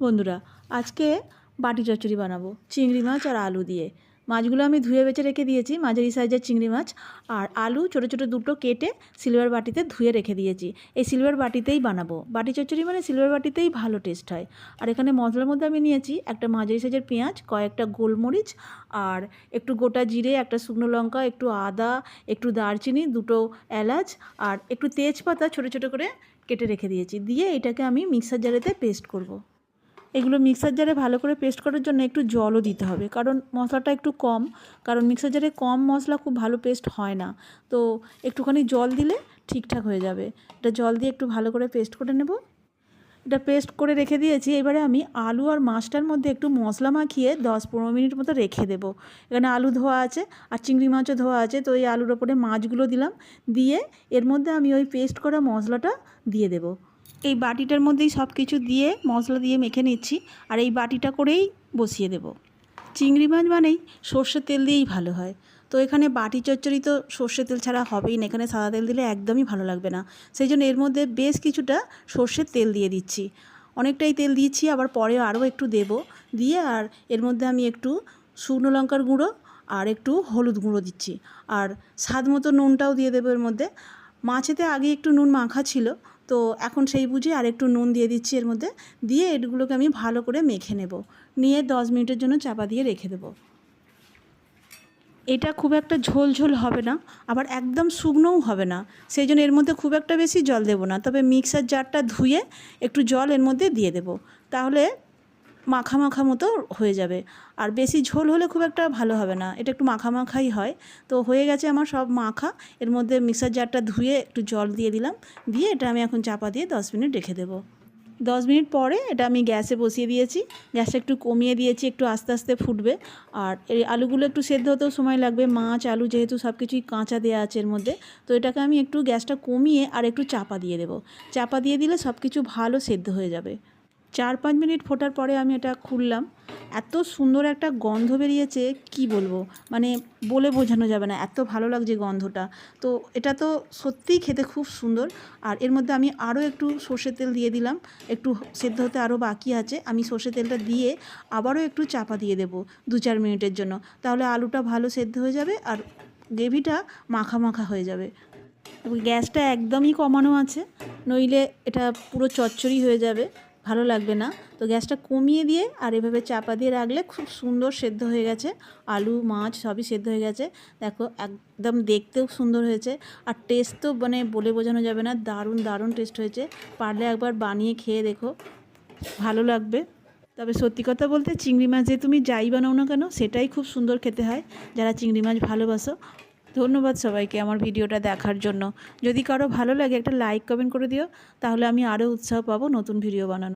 বন্ধুরা, আজকে বাটি চচ্চড়ি বানাবো, চিংড়ি মাছ আর আলু দিয়ে। মাছগুলো আমি ধুয়ে বেছে রেখে দিয়েছি, মাঝারি সাইজের চিংড়ি মাছ, আর আলু ছোটো ছোটো দুটো কেটে সিলভার বাটিতে ধুয়ে রেখে দিয়েছি। এই সিলভার বাটিতেই বানাবো। বাটি চচ্চড়ি মানে সিলভার বাটিতেই ভালো টেস্ট হয়। আর এখানে মশলার মধ্যে আমি নিয়েছি একটা মাঝারি সাইজের পেঁয়াজ, কয়েকটা গোলমরিচ, আর একটু গোটা জিরে, একটা শুকনো লঙ্কা, একটু আদা, একটু দারচিনি, দুটো এলাচ, আর একটু তেজপাতা ছোটো ছোটো করে কেটে রেখে দিয়েছি। দিয়ে এটাকে আমি মিক্সার জারেতে পেস্ট করব। এগুলো মিক্সার জারে ভালো করে পেস্ট করার জন্য একটু জলও দিতে হবে। কারণ মশলাটা একটু কম, কারণ মিক্সার জারে কম মশলা খুব ভালো পেস্ট হয় না। তো একটুখানি জল দিলে ঠিকঠাক হয়ে যাবে। এটা জল দিয়ে একটু ভালো করে পেস্ট করে নেব। এটা পেস্ট করে রেখে দিয়েছি। এবারে আমি আলু আর মাছটার মধ্যে একটু মশলা মাখিয়ে দশ পনেরো মিনিট মতো রেখে দেবো। এখানে আলু ধোয়া আছে আর চিংড়ি মাছও ধোয়া আছে। তো এই আলুর ওপরে মাছগুলো দিলাম। দিয়ে এর মধ্যে আমি ওই পেস্ট করা মশলাটা দিয়ে দেবো। এই বাটিটার মধ্যেই সব কিছু দিয়ে মশলা দিয়ে মেখে নিচ্ছি আর এই বাটিটা করেই বসিয়ে দেব। চিংড়ি মাছ মানেই সর্ষের তেল দিয়েই ভালো হয়। তো এখানে বাটি চচ্চড়ি তো সর্ষের তেল ছাড়া হবেই না, এখানে সাদা তেল দিলে একদমই ভালো লাগবে না। সেই জন্য এর মধ্যে বেশ কিছুটা সর্ষের তেল দিয়ে দিচ্ছি। অনেকটাই তেল দিয়েছি, আবার পরে আরও একটু দেব দিয়ে, আর এর মধ্যে আমি একটু শুকনো লঙ্কার গুঁড়ো আর একটু হলুদ গুঁড়ো দিচ্ছি। আর স্বাদ মতো নুনটাও দিয়ে দেবো এর মধ্যে। মাছেতে আগে একটু নুন মাখা ছিল তো এখন সেই বুঝে আর একটু নুন দিয়ে দিচ্ছি এর মধ্যে। দিয়ে এগুলোকে আমি ভালো করে মেখে নেব। নিয়ে দশ মিনিটের জন্য চাপা দিয়ে রেখে দেবো। এটা খুব একটা ঝোল ঝোল হবে না, আবার একদম শুকনোও হবে না। সেই জন্য এর মধ্যে খুব একটা বেশি জল দেবো না। তবে মিক্সার জারটা ধুয়ে একটু জল এর মধ্যে দিয়ে দেবো। তাহলে মাখা মাখা মতো হয়ে যাবে। আর বেশি ঝোল হলে খুব একটা ভালো হবে না। এটা একটু মাখা মাখাই হয়। তো হয়ে গেছে আমার সব মাখা। এর মধ্যে মিক্সার জারটা ধুয়ে একটু জল দিয়ে দিলাম। দিয়ে এটা আমি এখন চাপা দিয়ে দশ মিনিট রেখে দেবো। দশ মিনিট পরে এটা আমি গ্যাসে বসিয়ে দিয়েছি। গ্যাসটা একটু কমিয়ে দিয়েছি, একটু আস্তে আস্তে ফুটবে। আর এই আলুগুলো একটু সেদ্ধ হতেও সময় লাগবে। মাছ, আলু যেহেতু সব কিছুই কাঁচা দেওয়া আছে এর মধ্যে। তো এটাকে আমি একটু গ্যাসটা কমিয়ে আর একটু চাপা দিয়ে দেবো। চাপা দিয়ে দিলে সব কিছু ভালো সেদ্ধ হয়ে যাবে। চার পাঁচ মিনিট ফোটার পরে আমি এটা খুললাম। এত সুন্দর একটা গন্ধ বেরিয়েছে, কি বলব? মানে বলে বোঝানো যাবে না, এত ভালো লাগছে গন্ধটা। তো এটা তো সত্যিই খেতে খুব সুন্দর। আর এর মধ্যে আমি আরও একটু সর্ষের তেল দিয়ে দিলাম। একটু সেদ্ধ হতে আরও বাকি আছে। আমি সর্ষের তেলটা দিয়ে আবারও একটু চাপা দিয়ে দেবো দু চার মিনিটের জন্য। তাহলে আলুটা ভালো সেদ্ধ হয়ে যাবে আর গ্রেভিটা মাখা মাখা হয়ে যাবে। গ্যাসটা একদমই কমানো আছে। নইলে এটা পুরো চচ্চড়ি হয়ে যাবে। ভালো লাগবে না। তো গ্যাসটা কমিয়ে দিয়ে আর এভাবে চাপা দিয়ে রাখলে খুব সুন্দর সেদ্ধ হয়ে গেছে। আলু, মাছ সবই সেদ্ধ হয়ে গেছে। দেখো, একদম দেখতেও সুন্দর হয়েছে। আর টেস্ট তো মানে বলে বোঝানো যাবে না, দারুণ দারুণ টেস্ট হয়েছে। পারলে একবার বানিয়ে খেয়ে দেখো, ভালো লাগবে। তবে সত্যি কথা বলতে চিংড়ি মাছ যে তুমি যাই বানাও না কেন, সেটাই খুব সুন্দর খেতে হয়। যারা চিংড়ি মাছ ভালোবাসো, ধন্যবাদ সবাইকে আমার ভিডিওটা দেখার জন্য। যদি কারও ভালো লাগে একটা লাইক কমেন্ট করে দিও, তাহলে আমি আরও উৎসাহ পাবো নতুন ভিডিও বানানো